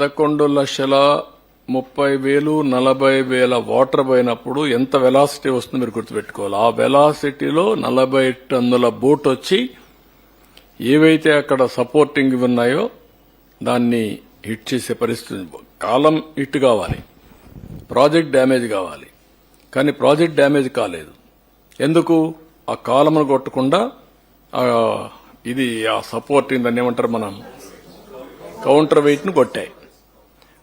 పదకొండు లక్షల ముప్పై వేలు నలభై వేల వాటర్ పోయినప్పుడు ఎంత వెలాసిటీ వస్తుందో మీరు గుర్తుపెట్టుకోవాలి. ఆ వెలాసిటీలో నలభై టన్నుల బోట్ వచ్చి ఏవైతే అక్కడ సపోర్టింగ్ ఉన్నాయో దాన్ని హిట్ చేసే పరిస్థితి. కాలం హిట్ కావాలి. ప్రాజెక్ట్ డ్యామేజ్ కావాలి. కానీ ప్రాజెక్ట్ డ్యామేజ్ కాలేదు. ఎందుకు? ఆ కాలమును కొట్టకుండా ఇది ఆ సపోర్టింగ్ దాన్ని ఏమంటారు మనం? కౌంటర్ వెయిట్ను కొట్టాయి.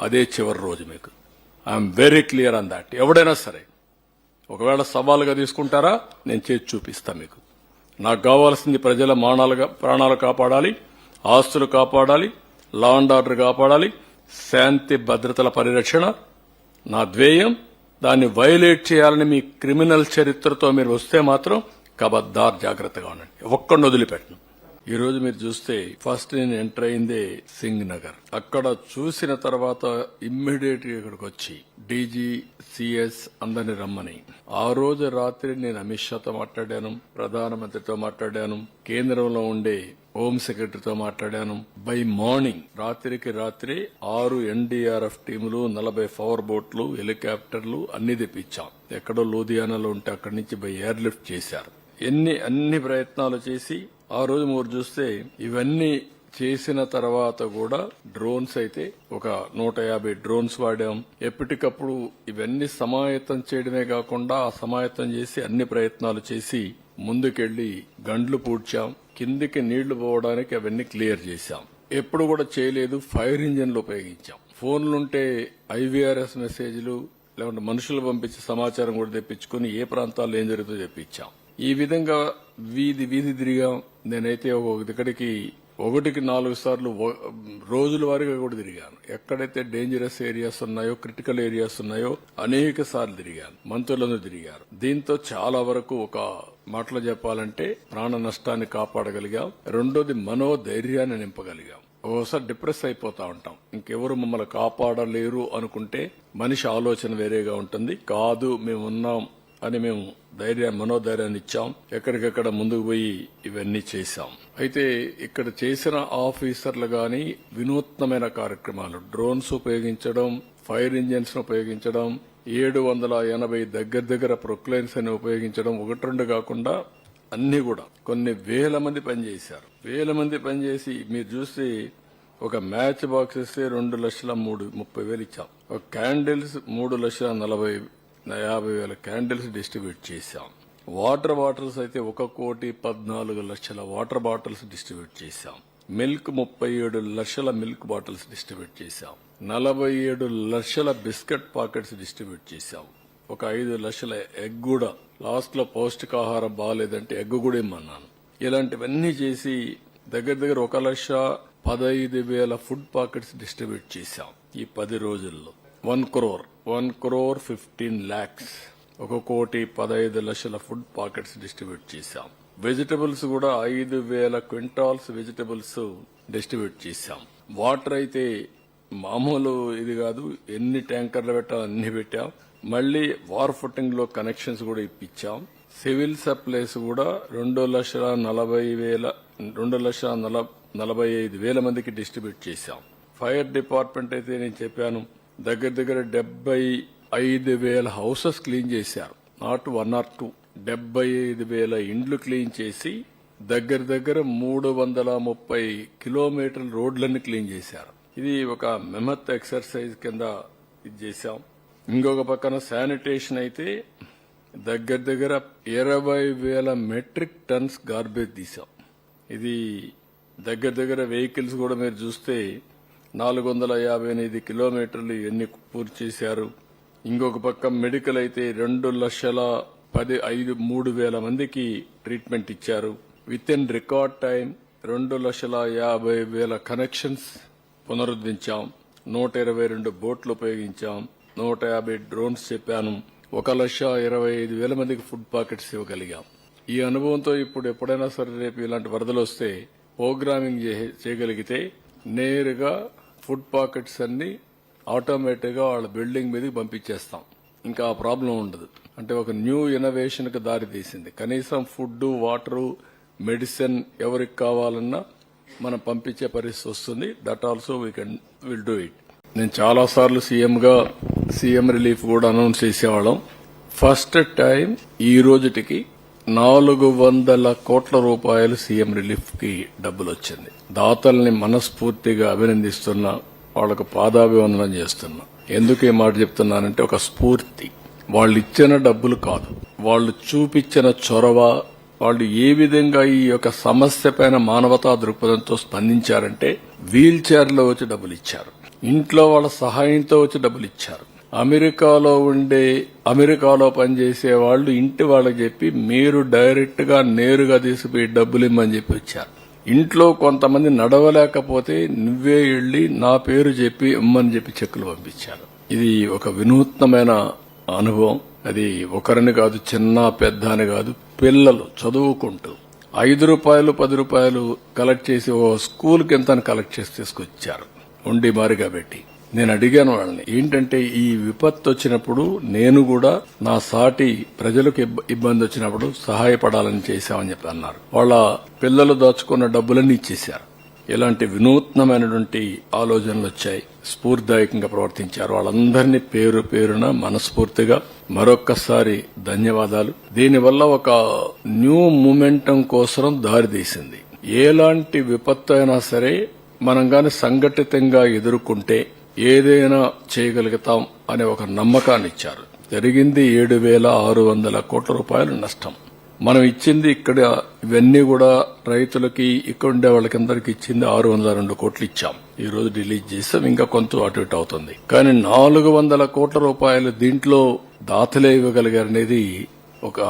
అదే చివరి రోజు మీకు. I'm very clear on that ఎవడైనా సరే ఒకవేళ సవాలుగా తీసుకుంటారా నేను చేసి చూపిస్తా మీకు. నాకు కావాల్సింది ప్రజల మానాలుగా ప్రాణాలు కాపాడాలి ఆస్తులు కాపాడాలి లా అండ్ ఆర్డర్ కాపాడాలి శాంతి భద్రతల పరిరక్షణ నా ధ్యేయం దాన్ని వైలేట్ చేయాలని మీ క్రిమినల్ చరిత్రతో మీరు వస్తే మాత్రం కబద్దార్ జాగ్రత్తగా ఉండండి. ఒక్కడిని వదిలిపెట్టను. ఈ రోజు మీరు చూస్తే ఫస్ట్ నేను ఎంటర్ అయిందే సింగ్ నగర్. అక్కడ చూసిన తర్వాత ఇమ్మీడియట్గా ఇక్కడికి వచ్చి డీజీ సిఎస్ అందరిని రమ్మని. ఆ రోజు రాత్రి నేను అమిత్ షాతో మాట్లాడాను ప్రధానమంత్రితో మాట్లాడాను కేంద్రంలో ఉండే హోం సెక్రటరీతో మాట్లాడాను. బై మార్నింగ్ రాత్రికి రాత్రి ఆరు ఎన్డీఆర్ఎఫ్ టీములు నలభై పవర్ బోట్లు హెలికాప్టర్లు అన్ని తెప్పించాం. ఎక్కడో లూధియానాలో ఉంటే అక్కడి నుంచి బై ఎయిర్ లిఫ్ట్ చేశారు. ఎన్ని అన్ని ప్రయత్నాలు చేసి ఆ రోజు మీరు చూస్తే ఇవన్నీ చేసిన తర్వాత కూడా డ్రోన్స్ అయితే ఒక నూట యాభై డ్రోన్స్ వాడాం. ఎప్పటికప్పుడు ఇవన్నీ సమాయత్తం చేయడమే కాకుండా ఆ సమాయత్తం చేసి అన్ని ప్రయత్నాలు చేసి ముందుకెళ్ళి గండ్లు పూడ్చాం. కిందికి నీళ్ళు పోవడానికి అవన్నీ క్లియర్ చేశాం. ఎప్పుడు కూడా చేయలేదు ఫైర్ ఇంజన్లు ఉపయోగించాం. ఫోన్లుంటే ఐవీఆర్ఎస్ మెసేజ్లు లేకుంటే మనుషులు పంపించి సమాచారం కూడా తెప్పించుకుని ఏ ప్రాంతాల్లో ఏం జరుగుతుందో తెప్పించాం. ఈ విధంగా వీధి వీధి తిరిగాం. నేనైతే ఒక ఇక్కడికి ఒకటికి నాలుగు సార్లు రోజుల వారీగా కూడా తిరిగాను. ఎక్కడైతే డేంజరస్ ఏరియాస్ ఉన్నాయో క్రిటికల్ ఏరియాస్ ఉన్నాయో అనేక సార్లు తిరిగాను. మంత్రులను తిరిగారు. దీంతో చాలా వరకు ఒక మాటలో చెప్పాలంటే ప్రాణ నష్టాన్ని కాపాడగలిగాం. రెండోది మనోధైర్యాన్ని నింపగలిగాం. ఒకసారి డిప్రెస్ అయిపోతా ఉంటాం. ఇంకెవరు మమ్మల్ని కాపాడలేరు అనుకుంటే మనిషి ఆలోచన వేరేగా ఉంటుంది. కాదు మేము ఉన్నాం అని మేము ధైర్య మనోధైర్యాన్ని ఇచ్చాం. ఎక్కడికక్కడ ముందుకు పోయి ఇవన్నీ చేశాం. అయితే ఇక్కడ చేసిన ఆఫీసర్లు గాని వినూత్నమైన కార్యక్రమాలు డ్రోన్స్ ఉపయోగించడం ఫైర్ ఇంజిన్స్ ఉపయోగించడం ఏడు వందల ఎనభై దగ్గర దగ్గర ప్రొక్లైన్స్ అని ఉపయోగించడం ఒకటి రెండు కాకుండా అన్ని కూడా. కొన్ని వేల మంది పనిచేశారు. వేల మంది పనిచేసి మీరు చూస్తే ఒక మ్యాచ్ బాక్స్ ఇస్తే రెండు లక్షల మూడు ముప్పై వేలు ఇచ్చాం. ఒక క్యాండిల్స్ మూడు లక్షల నలభై యాభై వేల క్యాండిల్స్ డిస్ట్రిబ్యూట్ చేశాం. వాటర్ బాటిల్స్ అయితే ఒక కోటి పద్నాలుగు లక్షల వాటర్ బాటిల్స్ డిస్ట్రిబ్యూట్ చేశాం. మిల్క్ ముప్పై ఏడు లక్షల మిల్క్ బాటిల్స్ డిస్ట్రిబ్యూట్ చేశాం. నలభై ఏడు లక్షల బిస్కెట్ పాకెట్స్ డిస్ట్రిబ్యూట్ చేశాం. ఒక ఐదు లక్షల ఎగ్ కూడా. లాస్ట్లో పౌష్టికాహారం బాగాలేదంటే ఎగ్ కూడా ఇమ్మన్నాను. ఇలాంటివన్నీ చేసి దగ్గర దగ్గర ఒక లక్ష పదహైదు వేల ఫుడ్ పాకెట్స్ డిస్ట్రిబ్యూట్ చేశాం ఈ పది రోజుల్లో. One crore. One crore fifteen lakhs ఒక కోటి పదహైదు లక్షల ఫుడ్ పాకెట్స్ డిస్ట్రిబ్యూట్ చేశాం. వెజిటబుల్స్ కూడా ఐదు వేల క్వింటాల్స్ వెజిటబుల్స్ డిస్ట్రిబ్యూట్ చేశాం. వాటర్ అయితే మామూలు ఇది కాదు ఎన్ని ట్యాంకర్లు పెట్టాం అన్ని పెట్టాం. మళ్ళీ వార్ ఫుటింగ్లో కనెక్షన్స్ కూడా ఇప్పించాం. సివిల్ సప్లైస్ కూడా రెండు లక్షల నలభై వేల రెండు లక్షల నలభై ఐదు వేల మందికి డిస్ట్రిబ్యూట్ చేశాం. ఫైర్ డిపార్ట్మెంట్ అయితే నేను చెప్పాను దగ్గర దగ్గర డెబ్బై ఐదు వేల హౌసెస్ క్లీన్ చేశారు. Not one or two. డెబ్బై ఐదు వేల ఇండ్లు క్లీన్ చేసి దగ్గర దగ్గర మూడు వందల ముప్పై కిలోమీటర్ల రోడ్లన్నీ క్లీన్ చేశారు. ఇది ఒక మెమత్ ఎక్సర్సైజ్ కింద ఇది చేశాం. ఇంకొక పక్కన శానిటేషన్ అయితే దగ్గర దగ్గర ఇరవై వేల మెట్రిక్ టన్స్ గార్బేజ్ తీసాం ఇది దగ్గర దగ్గర వెహికల్స్ కూడా మీరు చూస్తే నాలుగు వందల యాభై ఎనిమిది కిలోమీటర్లు ఎన్ని పూర్తి చేశారు? ఇంకొక పక్క మెడికల్ అయితే రెండు లక్షల పది ఐదు మూడు వేల మందికి ట్రీట్మెంట్ ఇచ్చారు. విత్ ఇన్ రికార్డ్ టైం రెండు లక్షల యాభై వేల కనెక్షన్స్ పునరుద్ధరించాం. నూట ఇరవై రెండు బోట్లు ఉపయోగించాం. నూట యాభై డ్రోన్స్ చెప్పాను. ఒక లక్ష ఇరవై ఐదు వేల మందికి ఫుడ్ పాకెట్స్ ఇవ్వగలిగాం. ఈ అనుభవంతో ఇప్పుడు ఎప్పుడైనా సరే రేపు ఇలాంటి వరదలు వస్తే ప్రోగ్రామింగ్ చే- చేయగలిగితే నేరుగా ఫుడ్ పాకెట్స్ అన్ని ఆటోమేటిక్గా వాళ్ళ బిల్డింగ్ మీదకి పంపించేస్తాం. ఇంకా ఆ ప్రాబ్లం ఉండదు. అంటే ఒక న్యూ ఇన్నోవేషన్కి దారి తీసింది. కనీసం ఫుడ్ వాటర్ మెడిసిన్ ఎవరికి కావాలన్నా మనం పంపించే పరిస్థితి వస్తుంది. That also we can will do it నేను చాలా సార్లు సీఎం రిలీఫ్ కూడా అనౌన్స్ చేసేవాళ్ళం. ఫస్ట్ టైం ఈ రోజుటికి నాలుగు వందల కోట్ల రూపాయలు సీఎం రిలీఫ్కి డబ్బులు వచ్చింది దాతల్ని మనస్ఫూర్తిగా అభినందిస్తున్నా వాళ్ళకు పాదాభివందనం చేస్తున్నా. ఎందుకు ఈ మాట చెప్తున్నానంటే ఒక స్ఫూర్తి. వాళ్ళు ఇచ్చిన డబ్బులు కాదు. వాళ్ళు చూపించిన చొరవ వాళ్ళు ఏ విధంగా ఈ యొక్క సమస్య పైన మానవతా దృక్పథంతో స్పందించారంటే వీల్ చైర్లో వచ్చి డబ్బులు ఇచ్చారు ఇంట్లో వాళ్ళ సహాయంతో వచ్చి డబ్బులు ఇచ్చారు అమెరికాలో ఉండే అమెరికాలో పనిచేసే వాళ్ళు ఇంటి వాళ్ళకి చెప్పి మీరు డైరెక్ట్గా నేరుగా తీసుకుపోయి డబ్బులు ఇమ్మని చెప్పి వచ్చారు. ఇంట్లో కొంతమంది నడవలేకపోతే నువ్వే వెళ్ళి నా పేరు చెప్పి ఇమ్మని చెప్పి చెక్కులు పంపించారు. ఇది ఒక వినూత్నమైన అనుభవం. అది ఒకరిని కాదు చిన్న పెద్ద అని కాదు పిల్లలు చదువుకుంటూ ఐదు రూపాయలు పది రూపాయలు కలెక్ట్ చేసి ఓ స్కూల్కి ఎంత కలెక్ట్ చేసి తీసుకొచ్చారు. ఉండి మారిగా పెట్టి. నేను అడిగాను వాళ్ళని ఏంటంటే ఈ విపత్తు వచ్చినప్పుడు నేను కూడా నా సాటి ప్రజలకు ఇబ్బంది వచ్చినప్పుడు సహాయపడాలని చేశామని చెప్పి అన్నారు. వాళ్ళ పిల్లలు దాచుకున్న డబ్బులన్నీ ఇచ్చేశారు. ఇలాంటి వినూత్నమైనటువంటి ఆలోచనలు వచ్చాయి. స్ఫూర్తిదాయకంగా ప్రవర్తించారు. వాళ్ళందరినీ పేరు పేరున మనస్ఫూర్తిగా మరొక్కసారి ధన్యవాదాలు. దీనివల్ల ఒక న్యూ మూమెంటం కోసం దారితీసింది ఎలాంటి విపత్తు అయినా సరే మనం గాని సంఘటితంగా ఎదుర్కొంటే ఏదైనా చేయగలుగుతాం అనే ఒక నమ్మకాన్ని ఇచ్చారు. జరిగింది ఏడు వేల ఆరు వందల కోట్ల రూపాయలు నష్టం. మనం ఇచ్చింది ఇక్కడ ఇవన్నీ కూడా రైతులకి ఇక్కడ ఉండే వాళ్ళకందరికి ఇచ్చింది ఆరు వందల రెండు కోట్లు ఇచ్చాం. ఈ రోజు రిలీజ్ చేస్తాం ఇంకా కొంత అటు ఇటు అవుతుంది. కానీ నాలుగు వందల కోట్ల రూపాయలు దీంట్లో దాతలే ఇవ్వగలిగారనేది ఒక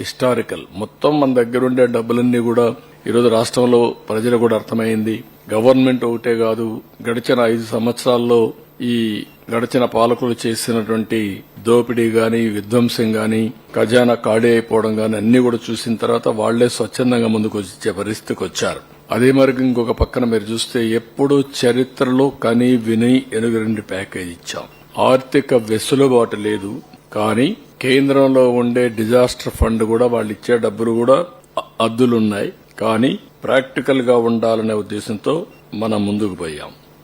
హిస్టారికల్. మొత్తం మన దగ్గర ఉండే డబ్బులన్నీ కూడా ఈరోజు రాష్ట్రంలో ప్రజలు కూడా అర్థమైంది. గవర్నమెంట్ ఒకటే కాదు గడిచిన ఐదు సంవత్సరాల్లో ఈ గడిచిన పాలకులు చేసినటువంటి దోపిడీ గాని విధ్వంసం గాని ఖజానా ఖాళీ అయిపోవడం గాని అన్ని కూడా చూసిన తర్వాత వాళ్ళే స్వచ్ఛందంగా ముందుకు వచ్చే పరిస్థితికి వచ్చారు. అదే మరి ఇంకొక పక్కన మీరు చూస్తే ఎప్పుడు చరిత్రలో కని విని ఎనుగు ప్యాకేజ్ ఇచ్చాం. ఆర్థిక వెసులుబాటు లేదు కానీ కేంద్రంలో ఉండే డిజాస్టర్ ఫండ్ కూడా వాళ్ళు ఇచ్చే డబ్బులు కూడా అద్దులున్నాయి. కానీ ప్రాక్టికల్గా ఉండాలనే ఉద్దేశంతో మనం ముందుకు పోయాం.